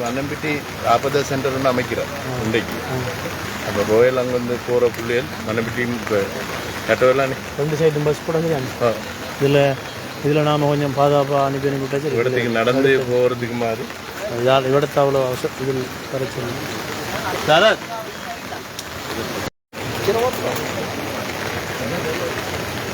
മണ്ണമ്പിട്ടി ആപത സെന്ററിന് അമയ്ക്കറ അപ്പൊ റോയൽ അങ്ങനെ കൂറ പുള്ളിയൽ മണ്ണമ്പിട്ടിയും ഏറ്റവും രണ്ട് സൈഡും ബസ് ഇതിലെ നാമ കൊഞ്ഞം പാതാപ്പാ അനുപനം കിട്ടി ഇവിടത്തേക്ക് നടന്ന് പോകുന്നതിക്ക് മാറി ഇവിടുത്തെ അവളോ ഇതിൽ തരച്ചു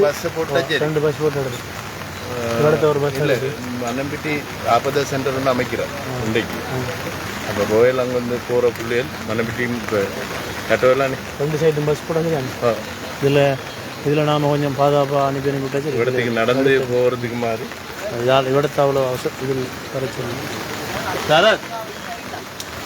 பஸ் போட்டாச்சு ரெண்டு பஸ் போட்டு இவரத்தை ஒரு பஸ் இல்லை மன்னம்பிட்டி ஆபத சென்டர் வந்து அமைக்கிறோம் இன்றைக்கு அப்போ கோயில் அங்கே வந்து போகிற பிள்ளைகள் மன்னம்பிட்டியும் கட்டவில்லாம் ரெண்டு சைடும் பஸ் போட்டாங்க இதில் இதில் நாம் கொஞ்சம் பாதுகாப்பாக அனுப்பி அனுப்பி விட்டாச்சு இடத்துக்கு நடந்து போகிறதுக்கு மாதிரி இவடத்தை அவ்வளோ அவசர இதில் வர சொல்லி